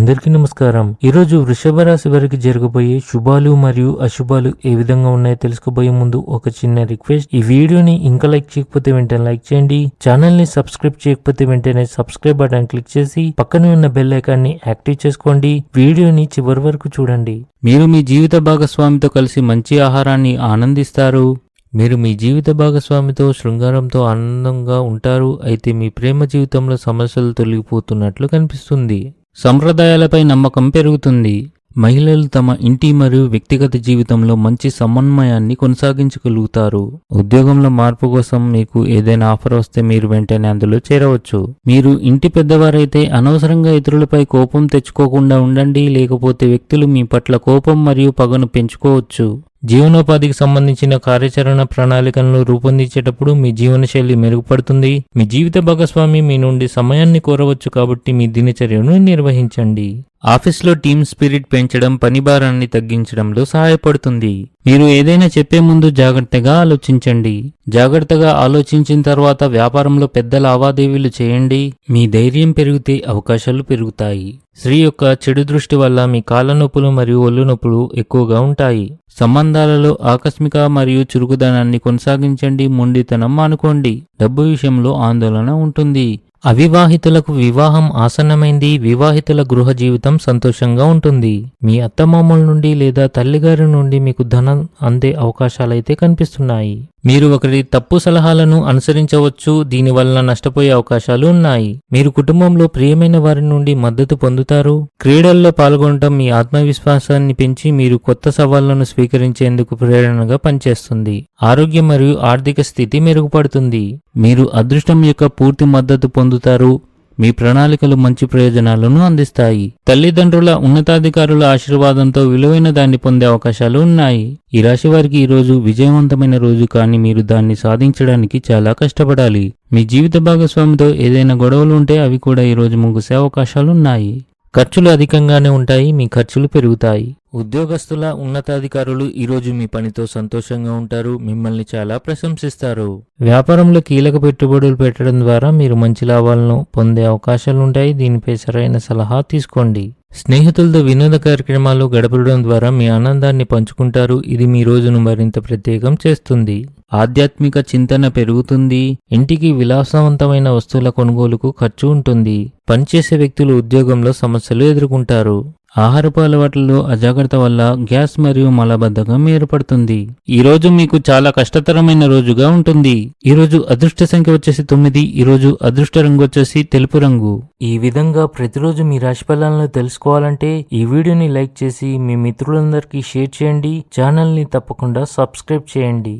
అందరికీ నమస్కారం. ఈ రోజు వృషభ రాశి వారికి జరగబోయే శుభాలు మరియు అశుభాలు ఏ విధంగా ఉన్నాయో తెలుసుకోబోయే ముందు ఒక చిన్న రిక్వెస్ట్. ఈ వీడియోని ఇంకా లైక్ చేయకపోతే వెంటనే లైక్ చేయండి. ఛానల్ని సబ్స్క్రైబ్ చేయకపోతే వెంటనే సబ్స్క్రైబ్ బటన్ క్లిక్ చేసి పక్కనే ఉన్న బెల్ ఐకాన్ని యాక్టివ్ చేసుకోండి. వీడియోని చివరి వరకు చూడండి. మీరు మీ జీవిత భాగస్వామితో కలిసి మంచి ఆహారాన్ని ఆనందిస్తారు. మీరు మీ జీవిత భాగస్వామితో శృంగారంతో ఆనందంగా ఉంటారు. అయితే మీ ప్రేమ జీవితంలో సమస్యలు తొలగిపోతున్నట్లు కనిపిస్తుంది. సంప్రదాయాలపై నమ్మకం పెరుగుతుంది. మహిళలు తమ ఇంటి మరియు వ్యక్తిగత జీవితంలో మంచి సమన్వయాన్ని కొనసాగించగలుగుతారు. ఉద్యోగంలో మార్పు కోసం మీకు ఏదైనా ఆఫర్ వస్తే మీరు వెంటనే అందులో చేరవచ్చు. మీరు ఇంటి పెద్దవారైతే అనవసరంగా ఇతరులపై కోపం తెచ్చుకోకుండా ఉండండి లేకపోతే వ్యక్తులు మీ పట్ల కోపం మరియు పగను పెంచుకోవచ్చు. జీవనోపాధికి సంబంధించిన కార్యాచరణ ప్రణాళికలను రూపొందించేటప్పుడు మీ జీవనశైలి మెరుగుపడుతుంది. మీ జీవిత భాగస్వామి మీ నుండి సమయాన్ని కోరవచ్చు కాబట్టి మీ దినచర్యను నిర్వహించండి. ఆఫీస్లో టీమ్ స్పిరిట్ పెంచడం పని భారాన్ని తగ్గించడంలో సహాయపడుతుంది. మీరు ఏదైనా చెప్పే ముందు జాగ్రత్తగా ఆలోచించండి. జాగ్రత్తగా ఆలోచించిన తర్వాత వ్యాపారంలో పెద్ద లావాదేవీలు చేయండి. మీ ధైర్యం పెరిగితే అవకాశాలు పెరుగుతాయి. స్త్రీ యొక్క చెడు దృష్టి వల్ల మీ కాళ్ళ నొప్పులు మరియు ఒళ్ళు నొప్పులు ఎక్కువగా ఉంటాయి. సంబంధాలలో ఆకస్మిక మరియు చురుకుదనాన్ని కొనసాగించండి మొండితనం మానుకోండి. డబ్బు విషయంలో ఆందోళన ఉంటుంది. అవివాహితులకు వివాహం ఆసన్నమైంది వివాహితుల గృహ జీవితం సంతోషంగా ఉంటుంది. మీ అత్తమామల నుండి లేదా తల్లిగారి నుండి మీకు ధనం అందే అవకాశాలైతే కనిపిస్తున్నాయి. మీరు ఒకరి తప్పు సలహాలను అనుసరించవచ్చు దీనివల్ల నష్టపోయే అవకాశాలు ఉన్నాయి. మీరు కుటుంబంలో ప్రియమైన వారి నుండి మద్దతు పొందుతారు. క్రీడల్లో పాల్గొనడం మీ ఆత్మవిశ్వాసాన్ని పెంచి మీరు కొత్త సవాళ్ళను స్వీకరించేందుకు ప్రేరణగా పనిచేస్తుంది. ఆరోగ్యం మరియు ఆర్థిక స్థితి మెరుగుపడుతుంది. మీరు అదృష్టం యొక్క పూర్తి మద్దతు పొందుతారు. మీ ప్రణాళికలు మంచి ప్రయోజనాలను అందిస్తాయి. తల్లిదండ్రుల ఉన్నతాధికారుల ఆశీర్వాదంతో విలువైన దాన్ని పొందే అవకాశాలు ఉన్నాయి. ఈ రాశి వారికి ఈ రోజు విజయవంతమైన రోజు కానీ మీరు దాన్ని సాధించడానికి చాలా కష్టపడాలి. మీ జీవిత భాగస్వామితో ఏదైనా గొడవలు ఉంటే అవి కూడా ఈరోజు ముగిసే అవకాశాలు ఉన్నాయి. ఖర్చులు అధికంగానే ఉంటాయి మీ ఖర్చులు పెరుగుతాయి. ఉద్యోగస్తుల ఉన్నతాధికారులు ఈరోజు మీ పనితో సంతోషంగా ఉంటారు మిమ్మల్ని చాలా ప్రశంసిస్తారు. వ్యాపారంలో కీలక పెట్టుబడులు పెట్టడం ద్వారా మీరు మంచి లాభాలను పొందే అవకాశాలుంటాయి దీనిపై సరైన సలహా తీసుకోండి. స్నేహితులతో వినోద కార్యక్రమాలు గడపడం ద్వారా మీ ఆనందాన్ని పంచుకుంటారు ఇది మీ రోజును మరింత ప్రత్యేకం చేస్తుంది. ఆధ్యాత్మిక చింతన పెరుగుతుంది. ఇంటికి విలాసవంతమైన వస్తువుల కొనుగోలుకు ఖర్చు ఉంటుంది. పనిచేసే వ్యక్తులు ఉద్యోగంలో సమస్యలు ఎదుర్కొంటారు. ఆహారపు అలవాట్లలో అజాగ్రత్త వల్ల గ్యాస్ మరియు మలబద్ధకం ఏర్పడుతుంది. ఈ రోజు మీకు చాలా కష్టతరమైన రోజుగా ఉంటుంది. ఈ రోజు అదృష్ట సంఖ్య వచ్చేసి తొమ్మిది ఈ రోజు అదృష్ట రంగు వచ్చేసి తెలుపు రంగు. ఈ విధంగా ప్రతిరోజు మీ రాశి ఫలాలను తెలుసుకోవాలంటే ఈ వీడియోని లైక్ చేసి మీ మిత్రులందరికీ షేర్ చేయండి. ఛానల్ని తప్పకుండా సబ్స్క్రైబ్ చేయండి.